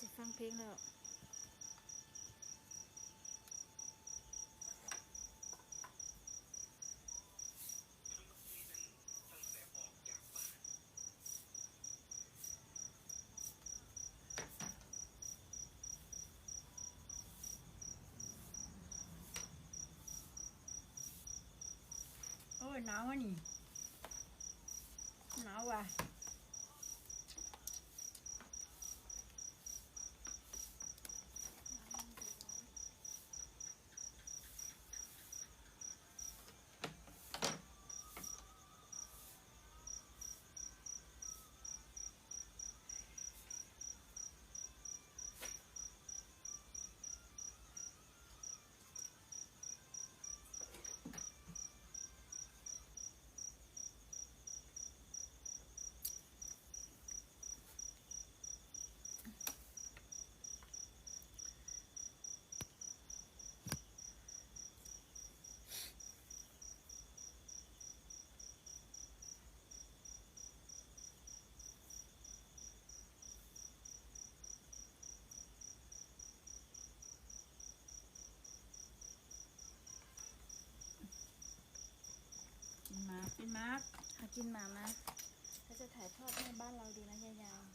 สิฟังเพลงแล้วโอ้ยหนาวอะนี่หนาวว่ะากกินมากหากินหมามาถ้าจะถ่ายทอดให้บ้านเราดูนะยาวๆ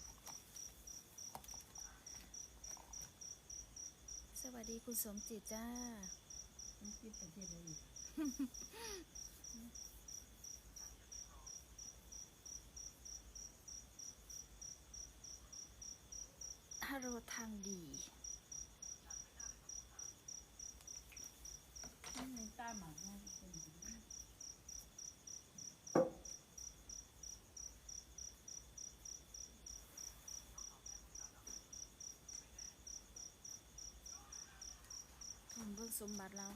สวัสดีคุณสมจิตจ้า มันกินประเทศอะไรอีกฮัลโหลทางดีมันมีตาหมากนะเป็นอย่างนี้ ผมเบิ่ง สมบัติเรา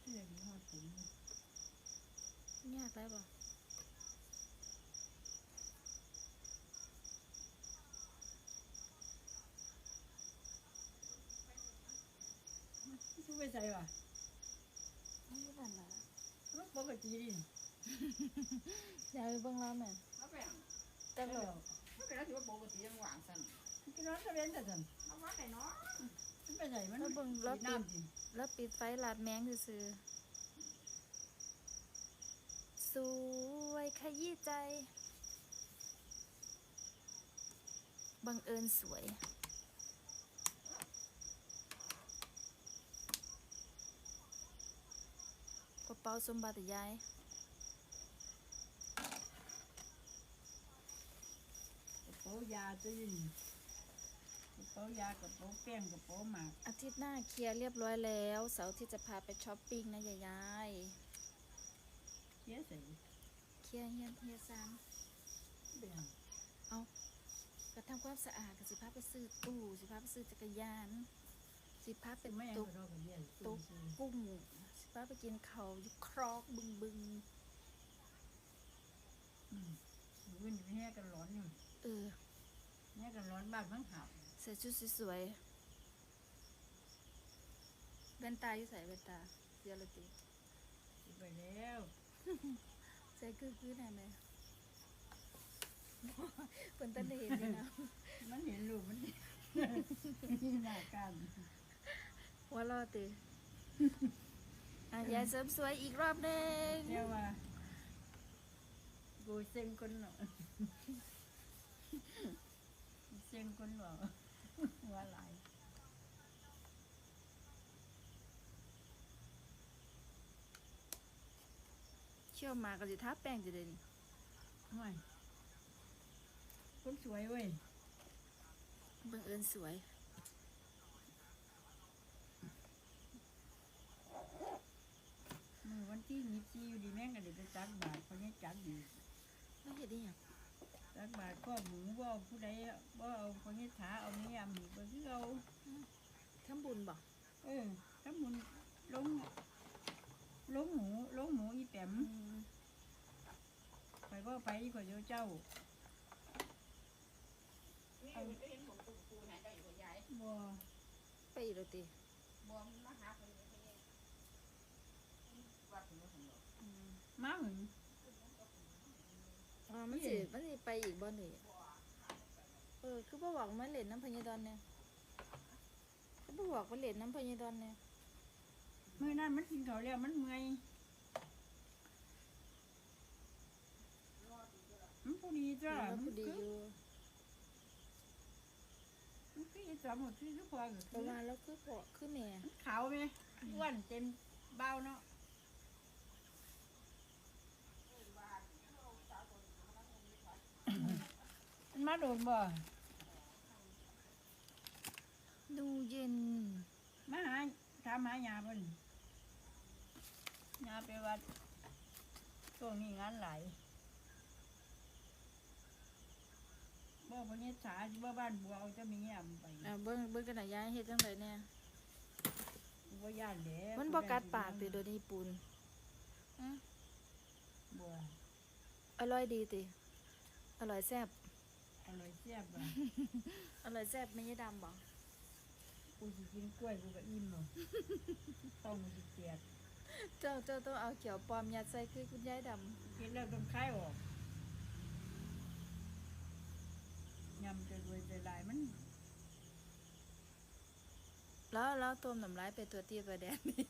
ที่เรียกว่าผมยากได้บ่ที่ไปใส่ว่ะไม่ได้บ้านละมันปกติดิ อยากไปเบิ่งเราแม่เอาไปอะจังเลยถ้าเป็นแล้วถือว่าปกติยังหวานสั่นมันกินร้อนจะเป็นแต่สันเอาว่าแต่เนาะมันไปใส่มันแล้วเบิ่งแล้วน้ปิดดิแล้วปิดไฟลาดแมงซื่อๆสวยขยี้ใจ บังเอิญสวยกระเป๋าสมบัติยาย กระเป๋ายาตัวนี้กระเป๋ายากระเป๋าแป้งกระเป๋าหมากอาทิตย์หน้าเคลียร์เรียบร้อยแล้ว เสาร์ที่จะพาไปช้อปปิ้งนะยายายเชี่ยใส่เคลียร์เฮียนเฮียซามเบี่ยงเอากระทำความสะอาดกับสิพาไปซื้อตู้สิพาไปซื้อจักรยาน สิพาไปเป็นแม่ตุก็กรอกันเรียนตุกกุ้งสิพาไปกินเขาวอยุครอกบึงบึง อืมวิ่งแห่กันร้อนอยู่ เออแห่กันร้อนบ้านมันหับใส่ชุดสวยๆแว่นตาอยู่ใส่แว่นตาเดี๋ยวเลยติไปแล้วใส่คือคือไหนไหมเปิ่นตันได้เห็นนี่นะมันเห็นลูกมันนี่หน้ากันว่ารอติอะยายเสริมสวยอีกรอบหนึ่งเรียกว่าโกยเซ็งคนเนาะ เซ็งคนเหรอว่าหลายเชี่ยวหมากับสิทาแป้งจะเด่นทำไมคนสวยเว้ยบังเอิญสวย มือวันที่ยี่สิบอยู่ดีแม่งก็เดี๋ยวไปจักบาทคนนี้จักอยู่ไม่เห็นได้หยัง จักบาทก็หมูว่าเอาผู้ใดว่าเอาคนนี้ถาเอาไม่ยำหมูไปที่เราทำบุญบ่เออถ้ามันลงลงหมูลงหมูอีแปมอืมไปว่าไปกว่าเจ้านี่มันก็เห็นผมปูปูหายใจอยู่กับยายบ่ไปอีกแล้วติบวมมาหาคนนี้อืมมาหึง อ๋อมันสิมันสิไปอีกบ่นี่เออ คือบ่บอกมันเล่นน้ำพญาดอนเนี่ยคือบ่บอกว่าเล่นน้ำพญาดอนเนี่ยมื้อนั้นมันกินข้าวแล้วมันเมื่อยมันผู้ดีจ้ะแล้วมันพอดีคืออยู่มันคืออีสามหมดที่ทุกคนก็เพคือราะว่าแล้วคือพ่อคือแม่ขาวไหมอ้วนเต็มเบ้าเนาะ มันมาโดนบ่ ดูเย็น มาหาถามหายาเพิ่นยาไปวัดช่วงนี้งานหลายบ่พญสาสิบ่บ้านบัวเอาจะมีแง่มไปอ่าเบิ่งเบิ่งกันน่ะยายเฮ็ดจังไดเนี่ยบ่ย่านแหล้มันบ่กัดปากติโดยวนี้ปูนอืมบัวอร่อยดีติ อร่อยแซ่บอ ร่อยแซ่บอะอร่อยแซ่บไม่ใช่ดำบ่กูสิกินกล้วยกูก็อิ่มหรอกต้องมันสิเกียดเจ้าเจ้าต้องเอาเขียวปลอมยัดใส่คือคุณยายดำกินแล้วต้องคายออกยำจะรวยจะหลายมันแล้วแล้วต้มน้ำลายไปตัวเตี้ยตัวแดงนี่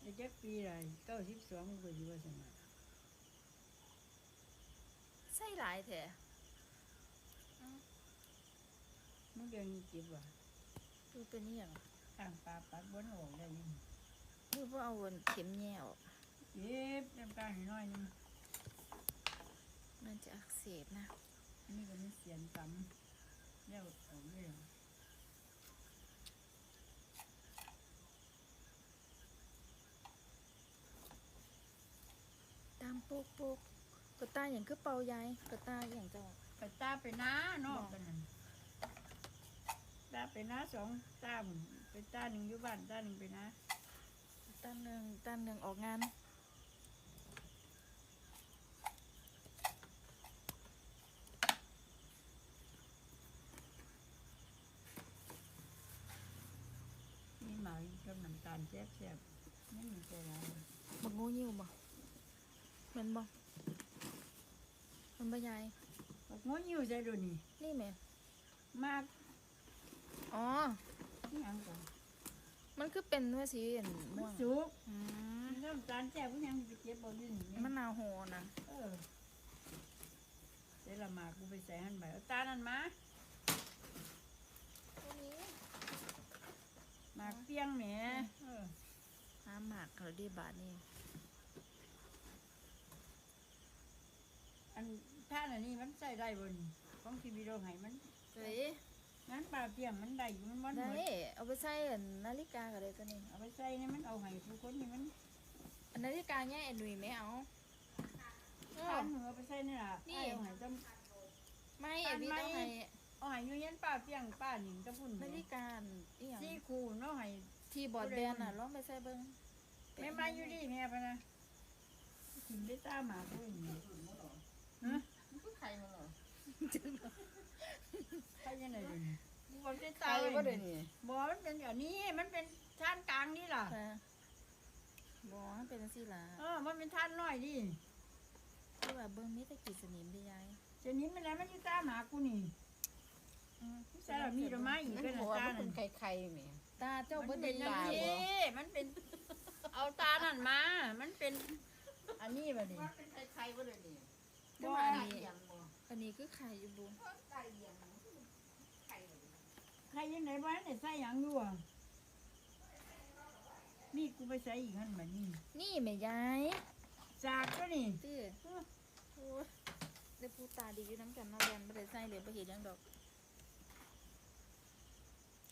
ไอ้จักปีไรเก้าสิบสองมันก็อยู่ว่าสนะใส่หลายแท้มันเดือนนี้เจ็บว่ะดูเป็นอีหยังข้างปลาปัดบนออกได้ยังดูบ่เอาวนเข็มแย่ออกเจ็บน้ำตาให้น้อยหนึงมันจะอักเสบนะอันนี้ก็มีเสียนต่ำแล้วออกเลยตามปุกปุก กระตายอย่างคือเป่ายายกระตายอย่างเจ้า ไปตาไปน้านอกกันนั่นตาไปน้าสองตาบุญไปตาหนึ่งอยู่บ้านตาหนึ่งไปน้าตาหนึ่งตาหนึ่งออกงานมีหมากับน้ำตาลแซ่บๆไม่มีใจร้ายบักงูยิ้วบ่แมันบ่ มันบ่ยายบอกงดอยู่ใจดูนี่นี่แหม่มากอ๋อนี่ยังก่อนมันคือเป็นเนื้อสีอันมัม่นวงสุกอืมน้ำตาลแซ่บก็ยังไปเก็บเอาอยู่นี่มะนาวโหนะเออเดี๋ยวละหมากกูไปใส่หันใบเอาตานั่นมาหมากเปียงแหมเออห้าหมากเราดีบาทนี่อัน ท่านอันนี้มันใส่ได้บนของทีวีเราให้มันเฮ้ยงั้นปลาเปียงมันได้อยู่มันมันได้หมดเอาไปใส่อันนาฬิกาก็ได้ตัวนี้เอาไปใส่นี่มันเอาให้ทุกคนนี่มันอันนาฬิกาเนี่ยไอ้หนุ่ยไม่เอาเออทานหัวไปใส่นี่ล่ะนี่ไอ้เอาให้จไม่ไอ้พี่ต้องให้ำเอาให้อยู่ยันปลาเปียงป้าหนิงตะพุ่นนาฬิกาอีหยังซี่คูเนาะให้ที่บอร์ดแบนน่ะลองไปใส่เบิ่งแม่มาอยู่ดีแม่ปะนะกินได้ตาหมาด้วยนี่ฮะมันคือ ไข่มันเหรอใครยังไงดูนี่บอกได้ไข่ตาเลยบ่ได้นี่บอกมันเป็นอย่างนี้มันเป็นท่านกลางนี่ล่ะค่ะบ่มันเป็นจังซี่ล่ะเออมันเป็นท่านน้อยดิคือว่าเบิ่งมีแต่กี่สนิมเด้ยายเจนี้มันแล้วมันอยู่ตาหมากูนี่อืมใส่ละมีดอกไม้อีกมันเป็นหัวตามันนั่เป็นนไข่ไข่แหม่ ตาเจ้ามับ่นได้เป็นอย่างตานี้บ่มันเป็น เอาตานั่นมา มันเป็น อันนี้บ่ดิมันเป็นไข่ไข่บ่ได้นี่แต่ว่าอันไข่นี้เอียงบ่อันนี้คือไข่อยู่บ่ไข่เอียงไข่เลยใครยังไงบ้านเนี่ยใส่หยังอยู่อะนี่กูไปใส่อีกหันมานี่นี่แม่ยายจากก็นี่ตื้อโอ้ยได้พูดตาดีอยู่น้ำกันเนาะแบนบ่ได้ใส่เลยบ่เห็นหยังดอก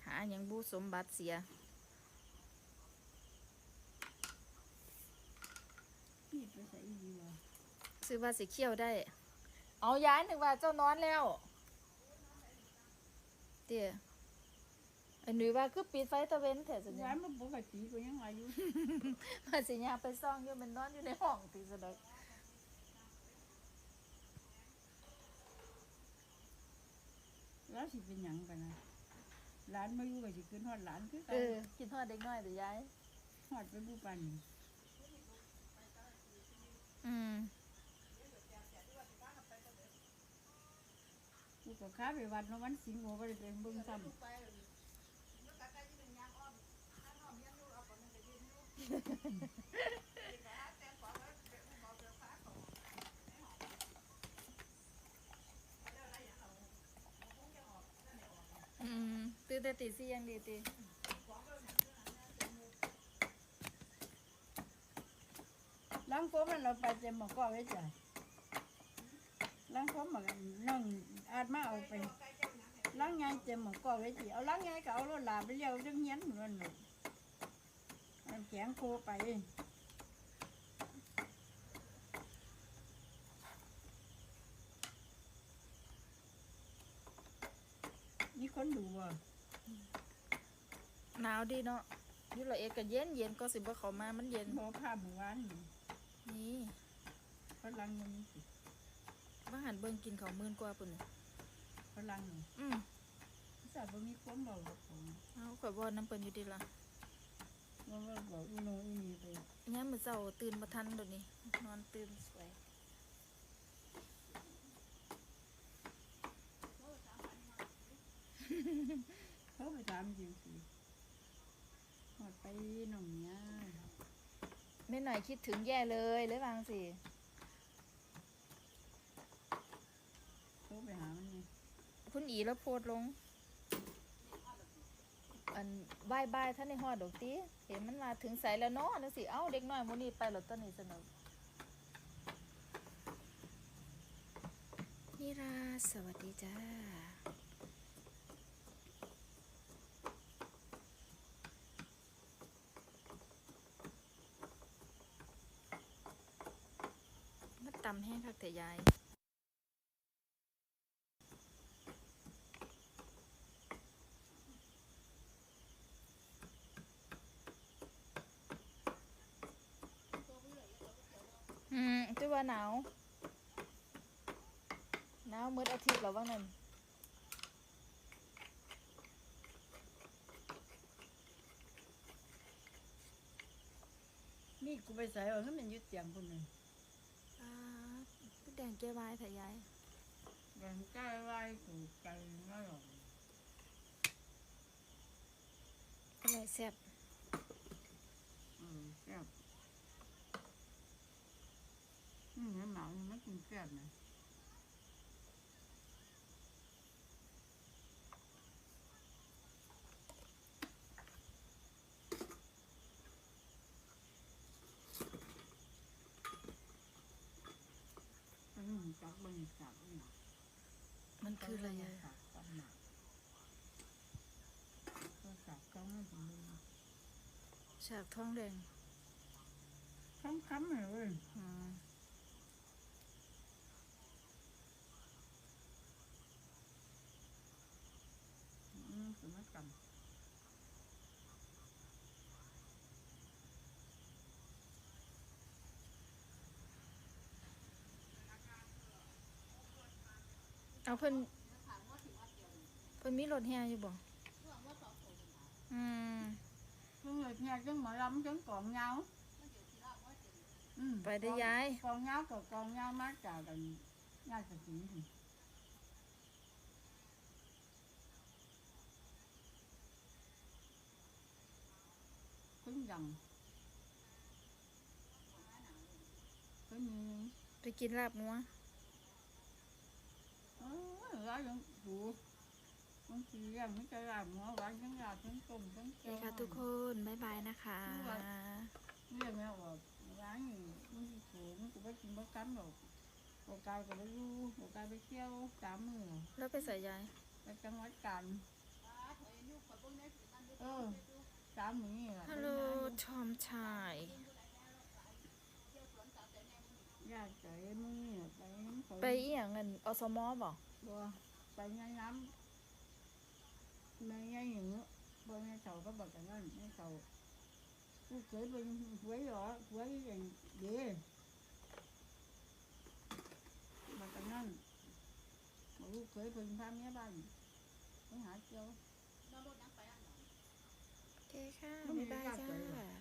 หาหยังบูสมบัติเสียพี่ไปใส่อีกดีว่ะซื้อว่าสิเคี่ยวได้ เอาย้ายนึกว่าเจ้านอนแล้วเตี๋ยอันนี้ว่าคือปิดไฟตะเวนแถวสัญย้าญายณมาปกติกูยังอายุว่าสิยาไปซ่องอยู่มันนอนอยู่ในห้องติสะดอกแล้วสิเป็นหยังกันนะหลานมาอยู่ก็สิขึ้นฮอดหลานคือเอกันอกินทอดเด็กน้อยแต่ยาย ฮอดไปบูปันอืม กูก็ค้าไปวัดเนาะวันสิงห์โมก็ได้ไปเบิ่งซ้ำอืมตื่นแต่ตีสี่ยังดีตีล้างผมมันเราไปเต็มหมอกอกไว้จ้ะล้างผมมันน้อง อาจมาเอาไปล้างไงเต็มหมอกอกไว้จีเอาล้างไงก็เอารถลาไปเลี้ยวจังเฮียนเหมือนหนูน้ำแข็งโคไปมีคนดูว่ะหนาวดีเนาะอยู่ละเอกก็เย็นเย็นก็สิบ่เข้ามา มันเย็นหมอภาพหมู่บ้านนี่นี่ฝรั่งมันมีสิบ้าหันเบิ่งกินข้าวมื่นกว่าปุ่นน่ะ ฝรั่งนี่อืมทราบว่ามีความเบากับผมเอาข่อยบ่น้ำเปิ้นอยู่ดีล่ะว่าว่าบอกอีโนอีนี่ไปยามมื้อเช้าตื่นบ่ทันเดี๋ยวนี้นอนตื่นสวยเขาไปถามจริงสิหอดไปหน่องเนี้ยแม่หน่อยคิดถึงแย่เลยเลยวาจั่งสิ เขาไปหามันไง คุณอีแล้วโพสต์ลง อันบายบายท่านในฮอดดอกติเห็นมันมาถึงใสแล้วเนาะจังสิ เอ้าเด็กน้อยมื้อนี้ไปแล้วตอนนี้สนุกนิราสวัสดีจ้ามันตำแห้งคักแต่ยาย อืมจะ ว่าหนาวหนาวมืดอาทิตย์แล้วว่างนั่นมีดกูไปใส่เอาให้มันอยึดเตียงคนหนึ่งอ่าพี่แดงแก้วายถ่ายยายแบ่งใกล้ไว้กูไกลไม่หรอกอะไรแซ่บเออแซ่บ อืมเห็นหมามันไม่กินแซ่บนะอืมจักบรรยากาศนี่มันคืออะไรยายจักบรรยากาศก็จับเขาไม่ถึงมือฉากท้องแดงค้ำๆเลยเว้ย อืม อืมสมัยกัน เอาเพิ่นเพิ่นมีรถแห่อยู่บ่อืมจังเลยเนี่ยจังหมอลำจังกองเงาอืมไปได้อยายกองเงากับกองเงามาจากกันงานกระถิ่นสิขึ้นยังขึ้นยังไปกินลาบงัวเอ อร้านยังถูบางทียังไม่จะราบหัวร้านยังราบทั้งต้มทั้งโอเคค่ะทุกคน บ๊ายบายนะคะ เรียกแม่ว่าร้านอยู่มันสิสูงกูไปกินบ่กันหรอกบ่กายก็ไปอยู่บ่กายไปเที่ยวสามมื้อแล้วไปใส่ยายไปจังหวัดกาญเออสามมื้อนี่ล่ะฮัลโหลชอมชายญาติใจมื้อนี่ล่ะไปน้ำเขาไปอีหยังเงินอสมอบ่บ่ ไปแม่น้ำไม่ยายหนูบนแม่เสาก็บอกกันนั่นแม่เสาลูกเขยเป็นหวยหรอหวยอย่างเดีบอกกันนั่นลูกเขยเป็นพาแม่บ้านไม่หาเจ้าเจอค่ะไม่ยบายจ้า